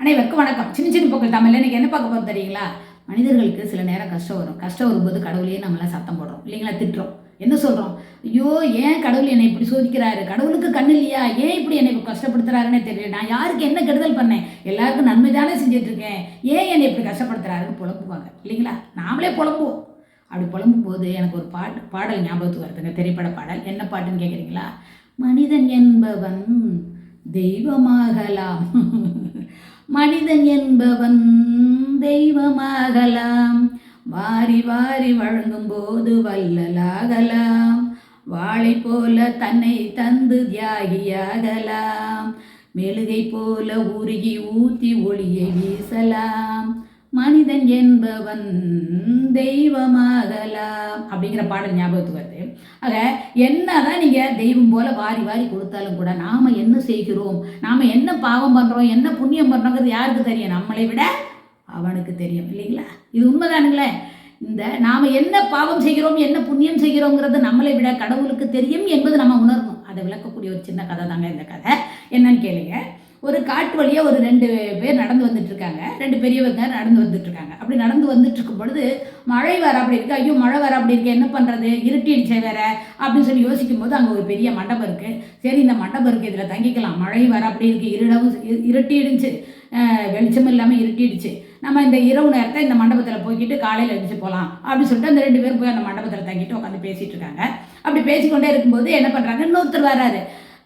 அனைவருக்கும் வணக்கம். சின்ன சின்ன பொக்கள் தமிழ்ல இன்றைக்கி என்ன பார்க்க போகிறது தெரியுங்களா? மனிதர்களுக்கு சில நேரம் கஷ்டம் வரும். கஷ்டம் வரும்போது கடவுளையே நம்மளாம் சத்தம் போடுறோம். இல்லைங்களா? திட்டுறோம். என்ன சொல்கிறோம் ஐயோ ஏன் கடவுள் என்னை இப்படி சோதிக்கிறாரு? கடவுளுக்கு கண்ணு இல்லையா? ஏன் இப்படி என்னை கஷ்டப்படுத்துறாருன்னே தெரியல. நான் யாருக்கு என்ன கெடுதல் பண்ணேன்? எல்லாருக்கும் நன்மை தானே செஞ்சிட்ருக்கேன் ஏன் என்னை இப்படி கஷ்டப்படுத்துறாருன்னு புலம்புவாங்க. இல்லைங்களா? நாமளே புலம்புவோம். அப்படி புலம்பும் போது எனக்கு ஒரு பாட்டு பாடல் ஞாபகத்துக்கு வருதுங்க. திரைப்பட பாடல். என்ன பாட்டுன்னு கேட்குறீங்களா மனிதன் என்பவன் தெய்வமாகலாம். மனிதன் என்பவன் தெய்வமாகலாம். வாரி வாரி வழங்கும் போது வல்லலாகலாம் வாழை போல தன்னை தந்து தியாகியாகலாம். மெழுகை போல உருகி ஊத்தி ஒளியை வீசலாம். மனிதன் என்பவன் தெய்வமாகலாம் அப்படிங்கிற பாடல் ஞாபகத்துக்கு வருது. ஆக என்னதான் நீங்க தெய்வம் போல வாரி வாரி கொடுத்தாலும் கூட நாம என்ன செய்கிறோம்? நாம என்ன பாவம் பண்றோம்? என்ன புண்ணியம் பண்றோங்கிறது யாருக்கு தெரியும்? நம்மளை விட அவனுக்கு தெரியும். இல்லைங்களா? இது உண்மைதானுங்களே. இந்த நாம என்ன பாவம் செய்கிறோம் என்ன புண்ணியம் செய்கிறோங்கிறது நம்மளை விட கடவுளுக்கு தெரியும் என்பது நம்ம உணரணும் அதை விளக்கக்கூடிய ஒரு சின்ன கதை தாங்க இந்த கதை. என்னன்னு கேளுங்க. ஒரு காட்டு வழியா ஒரு ரெண்டு பேர் நடந்து வந்துட்டு இருக்காங்க ரெண்டு பெரியவங்க நடந்து வந்துட்டு இருக்காங்க அப்படி நடந்து வந்துட்டு இருக்கும் பொழுது மழை வர அப்படி இருக்கு. ஐயோ மழை வர அப்படி இருக்கு. என்ன பண்றது? இருட்டிடுச்சே வேற. அப்படின்னு சொல்லி யோசிக்கும் போது அங்கே ஒரு பெரிய மண்டபம் இருக்கு. சரி இந்த மண்டபம் இருக்கு. இதில் தங்கிக்கலாம். மழை வர அப்படி இருக்கு. இருடவும் இருட்டிடுச்சு வெளிச்சம் இல்லாமல் இருட்டிடுச்சு நம்ம இந்த இரவு நேரத்தை இந்த மண்டபத்தில் போய்கிட்டு காலையில் எழுந்துச்சு போகலாம் அப்படின்னு சொல்லிட்டு அந்த ரெண்டு பேரும் போய் அந்த மண்டபத்தில் தங்கிட்டு உட்காந்து பேசிகிட்டு இருக்காங்க. அப்படி பேசிக்கொண்டே இருக்கும்போது என்ன பண்ணுறாங்க இன்னொருத்தர் வராரு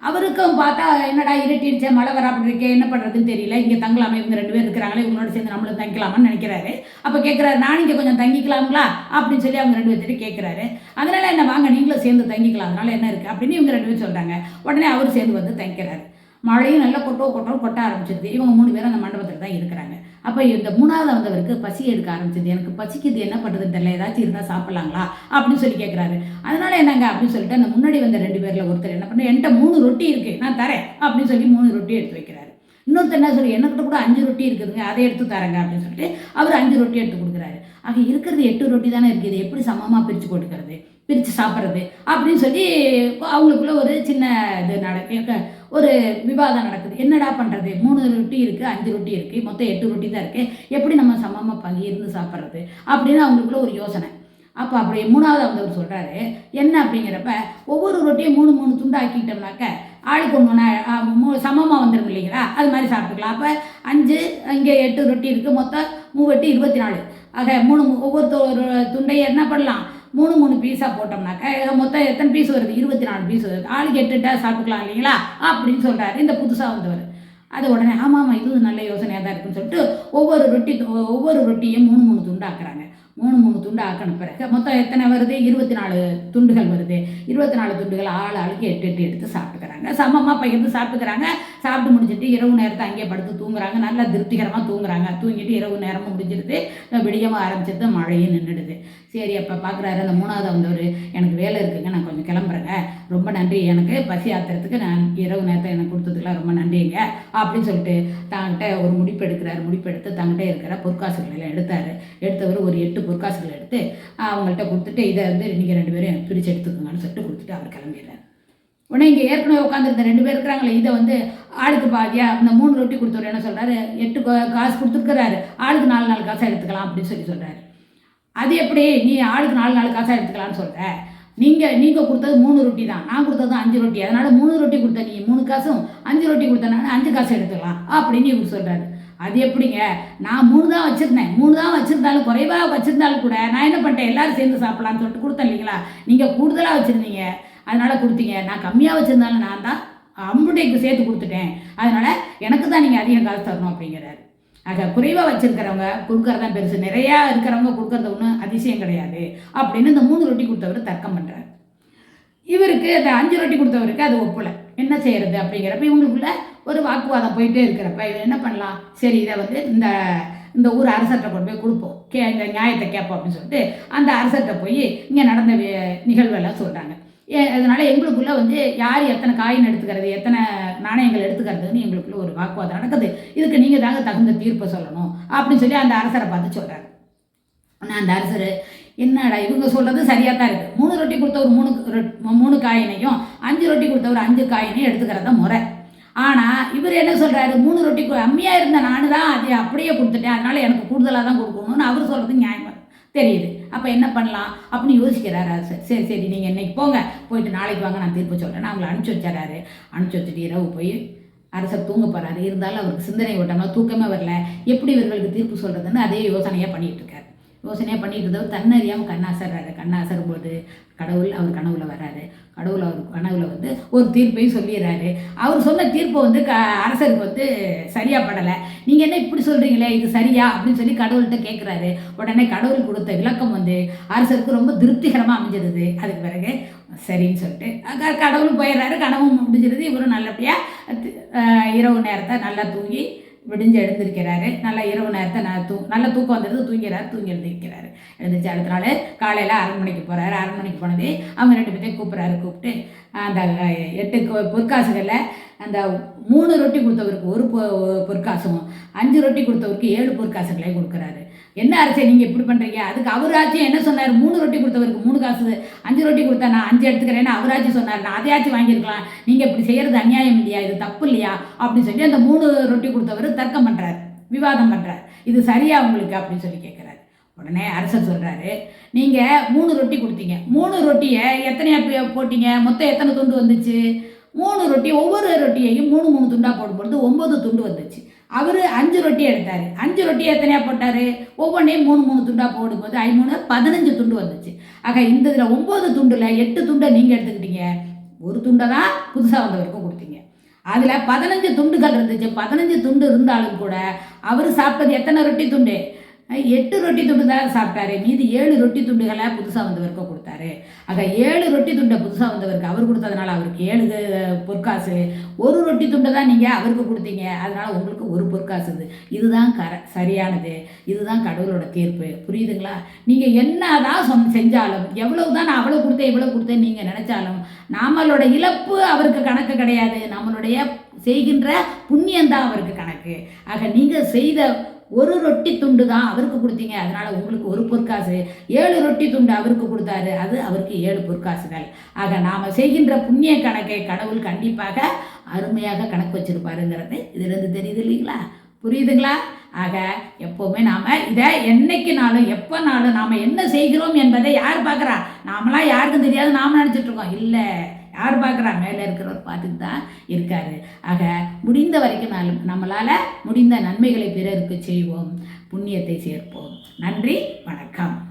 அவருக்கும் பார்த்தா என்னடா இருட்டிடுச்சே மழை வர அப்படி இருக்கே என்ன பண்ணுறதுன்னு தெரியல. இங்கே தங்கலாமே இவங்க ரெண்டு பேர் இருக்கிறாங்களே இவங்களோட சேர்ந்து நம்மளும் தங்கிக்கலாமான்னு நினைக்கிறாரு. அப்போ கேட்குறாரு நான் இங்கே கொஞ்சம் தங்கிக்கலாங்களா அப்படின்னு சொல்லி அவங்க ரெண்டு பேர்த்திட்ட கேட்குறாரு அதனால் என்ன வாங்க நீங்களும் சேர்ந்து தங்கிக்கலாம். அதனால் என்ன இருக்குது அப்படின்னு இவங்க ரெண்டு பேரும் சொல்கிறாங்க உடனே அவர் சேர்ந்து வந்து தங்கிக்கிறாரு. மழையும் நல்லா கொட்டோ கொட்டோ கொட்ட ஆரம்பிச்சிருது. இவங்க மூணு பேரும் அந்த மண்டபத்தில் தான் இருக்கிறாங்க. அப்போ இந்த மூணாவது வந்தவருக்கு பசி எடுக்க ஆரம்பிச்சது. எனக்கு பசிக்குது என்ன பண்ணுறதுன்னு தெரியல. ஏதாச்சும் இருந்தால் சாப்பிட்லாங்களா? அப்படின்னு சொல்லி கேட்குறாரு அதனால என்னங்க அப்படின்னு சொல்லிட்டு அந்த முன்னாடி வந்த ரெண்டு பேரில் ஒருத்தர் என்ன பண்ண என்கிட்ட மூணு ரொட்டி இருக்கு நான் தரேன். அப்படின்னு சொல்லி மூணு ரொட்டி எடுத்து வைக்கிறாரு. இன்னொருத்தர் என்ன சொல்லி எனக்கிட்ட கூட அஞ்சு ரொட்டி இருக்குதுங்க அதை எடுத்து தரேங்க. அப்படின்னு சொல்லிட்டு அவர் அஞ்சு ரொட்டி எடுத்து கொடுக்குறாரு. ஆக இருக்கிறது எட்டு ரொட்டி தானே இருக்குது. இது எப்படி சமமாக பிரித்து போட்டுக்கிறது? பிரித்து சாப்பிட்றது அப்படின்னு சொல்லி அவங்களுக்குள்ள ஒரு சின்ன இது நடக்க ஒரு விவாதம் நடக்குது. என்னடா பண்ணுறது மூணு ரொட்டி இருக்குது அஞ்சு ரொட்டி இருக்குது மொத்தம் எட்டு ரொட்டி தான் இருக்குது எப்படி நம்ம சமமாக பகிர்ந்து சாப்பிட்றது? அப்படின்னு அவங்களுக்குள்ள ஒரு யோசனை. அப்போ அப்படி மூணாவது அவர் சொல்கிறாரு என்ன அப்படிங்கிறப்ப ஒவ்வொரு ரொட்டியும் மூணு மூணு துண்டு ஆக்கிட்டோம்னாக்க ஆளுக்கு ஒன்று சமமாக வந்துடும் இல்லைங்களா? அது மாதிரி சாப்பிட்டுக்கலாம். அப்போ அஞ்சு இங்கே எட்டு ரொட்டி இருக்குது மொத்தம் மூவெட்டு இருபத்தி நாலு. ஆக மூணு மூ- ஒவ்வொரு துண்டையை என்ன பண்ணலாம்? மூணு மூணு பீஸாக போட்டோம்னாக்க மொத்தம் எத்தனை பீஸ் வருது? இருபத்தி நாலு பீஸ் வருது. ஆளுக்கு எட்டுட்டா சாப்பிட்டுக்கலாம் இல்லைங்களா? அப்படின்னு சொல்கிறாரு இந்த புதுசாக வந்தவர். அது உடனே ஆமாம் ஆமாம் இது நல்ல யோசனையாக தான் இருக்குன்னு சொல்லிட்டு ஒவ்வொரு ரொட்டி ஒவ்வொரு ரொட்டியும் மூணு மூணு துண்டாக்குறாங்க மூணு மூணு துண்டு ஆக்கின பிறகு மொத்தம் எத்தனை வருது? இருபத்தி நாலு துண்டுகள் வருது. இருபத்தி நாலு துண்டுகள் ஆள் ஆளுக்கு எட்டு எட்டு எடுத்து சாப்பிட்டுக்கிறாங்க. சமமாக பகிர்ந்து சாப்பிட்டுக்கிறாங்க. சாப்பிட்டு முடிஞ்சிட்டு இரவு நேரத்தை அங்கேயே படுத்து தூங்குறாங்க. நல்லா திருப்திகரமாக தூங்குறாங்க. தூங்கிட்டு இரவு நேரமும் முடிஞ்சிருது. விடியமாக ஆரம்பிச்சிருது மழையும் நின்றுடுது சரி அப்போ பார்க்குறாரு அந்த மூணாவது வந்தவர். எனக்கு வேலை இருக்குங்க. நான் கொஞ்சம் கிளம்புறேன். ரொம்ப நன்றி. எனக்கு பசி ஆத்துறதுக்கு நான் இரவு நேரத்தை எனக்கு கொடுத்ததுக்கெலாம் ரொம்ப நன்றிங்க. அப்படின்னு சொல்லிட்டு தாங்கிட்ட ஒரு முடிப்பு எடுக்கிறார். முடிப்பு எடுத்து தங்கிட்ட இருக்கிற பொற்காசுகள் எல்லாம் எடுத்தார். எடுத்தவர் ஒரு எட்டு பொற்காசுகள் எடுத்து அவங்கள்ட்ட கொடுத்துட்டு இதை வந்து நீங்கள் ரெண்டு பேரும் பிரித்து எடுத்துக்கோங்கன்னு சொல்லிட்டு கொடுத்துட்டு அவர் கிளம்பிடுறார். உடனே இங்கே ஏற்கனவே உட்காந்துருந்த ரெண்டு பேர் இருக்கிறாங்களே இதை வந்து ஆளுக்கு பாதியா இந்த மூணு ரொட்டி கொடுத்தவர் என்ன சொல்கிறாரு எட்டு காசு கொடுத்துருக்கிறாரு. ஆளுக்கு நாலு நாலு காசாக எடுத்துக்கலாம் அப்படின்னு சொல்லி சொல்கிறாரு அது எப்படி? நீ ஆளுக்கு நாலு நாலு காசாக எடுத்துக்கலாம்னு சொல்கிற நீங்கள் நீங்கள் கொடுத்தது மூணு ரொட்டி தான். நான் கொடுத்தது அஞ்சு ரொட்டி. அதனால் மூணு ரொட்டி கொடுத்த நீ மூணு காசும் அஞ்சு ரொட்டி கொடுத்தனால அஞ்சு காசு எடுத்துக்கலாம் அப்படின்னு இவர் சொல்கிறாரு அது எப்படிங்க? நான் மூணு தான் வச்சுருந்தேன். மூணு தான் வச்சுருந்தாலும் குறைவாக வச்சுருந்தாலும் கூட நான் என்ன பண்ணிட்டேன்? எல்லாரும் சேர்ந்து சாப்பிட்லான்னு சொல்லிட்டு கொடுத்தேன் இல்லைங்களா? நீங்கள் கூடுதலாக வச்சுருந்தீங்க. அதனால் கொடுத்தீங்க. நான் கம்மியாக வச்சுருந்தாலும் நான் தான் அம்புடைக்கு சேர்த்து கொடுத்துட்டேன். அதனால் எனக்கு தான் நீங்கள் அதிகம் காசு தரணும் அப்படிங்கிறாரு. ஆக குறைவாக வச்சுருக்கிறவங்க கொடுக்கறது தான் பெருசு. நிறையா இருக்கிறவங்க கொடுக்கறது ஒன்றும் அதிசயம் கிடையாது. அப்படின்னு இந்த மூணு ரொட்டி கொடுத்தவர் தர்க்கம் பண்ணுறாரு இவருக்கு அந்த அஞ்சு ரொட்டி கொடுத்தவருக்கு அது ஒப்பலை. என்ன செய்கிறது அப்படிங்கிறப்ப இவங்களுக்குள்ள ஒரு வாக்குவாதம் போயிட்டே இருக்கிறப்ப இவர் என்ன பண்ணலாம்? சரி இதை வந்து இந்த இந்த ஊர் அரசர்கிட்ட கொண்டு போய் கொடுப்போம். கே இந்த நியாயத்தை கேட்போம் அப்படின்னு சொல்லிட்டு அந்த அரசர்கிட்ட போய் இங்கே நடந்த நிகழ்வு எங்களுக்குள்ள வந்து யார் எத்தனை காயின் எடுத்துக்கிறது எத்தனை நாணயங்கள் எடுத்துக்கிறதுன்னு எங்களுக்குள்ள ஒரு வாக்குவாதம் நடக்குது. இதுக்கு நீங்கள் தாங்க தகுந்த தீர்ப்பை சொல்லணும் அப்படின்னு சொல்லி அந்த அரசரை பார்த்து சொல்கிறாரு ஆனால் அந்த அரசர் என்னடா இவங்க சொல்கிறது சரியாக தான் இருக்குது மூணு ரொட்டி கொடுத்த ஒரு மூணு ரொ- மூணு காயினையும் அஞ்சு ரொட்டி கொடுத்த ஒரு அஞ்சு காயினையும் எடுத்துக்கிறத முறை. ஆனால் இவர் என்ன சொல்கிறாரு மூணு ரொட்டி கம்மியாக இருந்த நான் தான் அதை அப்படியே கொடுத்துட்டேன். அதனால் எனக்கு கூடுதலாக தான் கொடுக்கணும்னு அவர் சொல்கிறது நியாயமாக தெரியுது. அப்போ என்ன பண்ணலாம்? அப்படின்னு யோசிக்கிறாரு அரசர். சரி சரி நீங்கள் இன்னைக்கு போங்க. போயிட்டு நாளைக்கு வாங்க நான் தீர்ப்பு சொல்கிறேன் அவங்களை அனுப்பிச்சி வச்சிடறாரு. அனுப்பிச்சி வச்சுட்டு இரவு போய் அரசர் தூங்க போகிறாரு இருந்தாலும் அவருக்கு சிந்தனை ஓட்டமாக தூக்கமே வரல. எப்படி இவர்களுக்கு தீர்ப்பு சொல்கிறதுன்னு அதே யோசனையாக பண்ணிகிட்டு இருக்காரு. யோசனையாக பண்ணிட்டு இருந்தவர் தன்னறியாமல் கண்ணாசர்றாரு கண்ணாசர் போது கடவுள் அவர் கனவுல வர்றாரு. கடவுள் அவர் கனவுல வந்து ஒரு தீர்ப்பையும் சொல்லிடுறாரு. அவர் சொன்ன தீர்ப்பை வந்து க அரசருக்கு வந்து சரியாக படலை நீங்கள் என்ன இப்படி சொல்கிறீங்களே இது சரியா? அப்படின்னு சொல்லி கடவுள்கிட்ட கேட்குறாரு உடனே கடவுள் கொடுத்த விளக்கம் வந்து அரசருக்கு ரொம்ப திருப்திகரமாக அமைஞ்சிருது அதுக்கு பிறகு சரின்னு சொல்லிட்டு கடவுளும் போயிடுறாரு. கனவும் முடிஞ்சிருது. இவரும் நல்லபடியாக இரவு நேரத்தை நல்லா தூங்கி விடிஞ்சு எழுந்திருக்கிறாரு. நல்லா இரவு நேரத்தை நான் தூ நல்ல தூக்கம் வந்துடுது தூங்கிறாரு தூங்கி எழுந்திருக்கிறாரு எழுந்திரிச்சு அடுத்த நாள் காலையில் மணிக்கு போகிறாரு அரை மணிக்கு போனதே அவங்க ரெண்டு பேர்த்தையும் கூப்பிட்றாரு கூப்பிட்டு அந்த எட்டு கொ- பொற்காசுகளில் அந்த மூணு ரொட்டி கொடுத்தவருக்கு ஒரு பொ பொற்காசும் அஞ்சு ரொட்டி கொடுத்தவருக்கு ஏழு பொற்காசுகளையும் கொடுக்குறாரு. என்ன அரசே நீங்கள் இப்படி பண்ணுறீங்க அதுக்கு அவராச்சும் என்ன சொன்னார்? மூணு ரொட்டி கொடுத்தவருக்கு மூணு காசு. அஞ்சு ரொட்டி கொடுத்தா நான் அஞ்சு எடுத்துக்கிறேன்னு அவராச்சும் சொன்னார். நான் அதையாச்சும் வாங்கியிருக்கலாம். நீங்கள் இப்படி செய்கிறது அநியாயம் இல்லையா? இது தப்பு இல்லையா? அப்படின்னு சொல்லி அந்த மூணு ரொட்டி கொடுத்தவர் தர்க்கம் பண்ணுறார் விவாதம் பண்ணுறாரு இது சரியா உங்களுக்கு? அப்படின்னு சொல்லி கேட்குறாரு உடனே அரசர் சொல்கிறாரு நீங்கள் மூணு ரொட்டி கொடுத்தீங்க. மூணு ரொட்டியை எத்தனையா போட்டீங்க? மொத்தம் எத்தனை துண்டு வந்துச்சு? மூணு ரொட்டி ஒவ்வொரு ரொட்டியையும் மூணு மூணு துண்டாக போடும்பொழுது ஒம்பது துண்டு வந்துச்சு. அவர் அஞ்சு ரொட்டி எடுத்தார். அஞ்சு ரொட்டி எத்தனையாக போட்டார்? ஒவ்வொன்றையும் மூணு மூணு துண்டாக போடும்போது ஐமூணு பதினஞ்சு துண்டு வந்துச்சு. ஆக இந்த இதில் ஒம்பது துண்டில் எட்டு துண்டை நீங்கள் எடுத்துக்கிட்டீங்க. ஒரு துண்டை தான் புதுசாக வந்தவருக்கும் கொடுத்தீங்க. அதில் பதினஞ்சு துண்டுகள் இருந்துச்சு. பதினஞ்சு துண்டு இருந்தாலும் கூட அவர் சாப்பிட்டது எத்தனை ரொட்டி துண்டு? எட்டு ரொட்டி துண்டு தான் சாப்பிட்டாரு. மீதி ஏழு ரொட்டி துண்டுகளை புதுசாக வந்தவருக்கு கொடுத்தாரு. ஆக ஏழு ரொட்டி துண்டை புதுசாக வந்தவருக்கு அவர் கொடுத்ததுனால அவருக்கு ஏழு பொற்காசு. ஒரு ரொட்டி துண்டை தான் நீங்கள் அவருக்கு கொடுத்தீங்க. அதனால் உங்களுக்கு ஒரு பொற்காசு இது இதுதான் கர சரியானது. இதுதான் கடவுளோட தீர்ப்பு. புரியுதுங்களா? நீங்கள் என்னதான் சொன் செஞ்சாலும் எவ்வளவு தான் நான் அவ்வளோ கொடுத்தேன் இவ்வளோ கொடுத்தேன் நீங்கள் நினச்சாலும் நம்மளோட இழப்பு அவருக்கு கணக்கு கிடையாது. நம்மளுடைய செய்கின்ற புண்ணியம்தான் அவருக்கு கணக்கு. ஆக நீங்கள் செய்த ஒரு ரொட்டி துண்டு தான் அவருக்கு கொடுத்தீங்க. அதனால உங்களுக்கு ஒரு பொற்காசு. ஏழு ரொட்டி துண்டு அவருக்கு கொடுத்தாரு. அது அவருக்கு ஏழு பொற்காசுகள். ஆக நாம் செய்கின்ற புண்ணிய கணக்கை கடவுள் கண்டிப்பாக அருமையாக கணக்கு வச்சிருப்பாருங்கிறது இதுலேருந்து தெரியுது இல்லைங்களா? புரியுதுங்களா? ஆக எப்போவுமே நாம் இதை என்னைக்குனாலும் எப்போனாலும் நாம் என்ன செய்கிறோம் என்பதை யார் பார்க்குறா? நாமளாம் யாருக்கும் தெரியாது. நாம் நினச்சிட்ருக்கோம் இல்லை. யார் பார்க்குறா? மேலே இருக்கிறவர் பார்த்துட்டு தான் இருக்காரு. ஆக முடிந்த வரைக்கும் நாள் நம்மளால் முடிந்த நன்மைகளை பிறருக்கு செய்வோம். புண்ணியத்தை சேர்ப்போம். நன்றி வணக்கம்.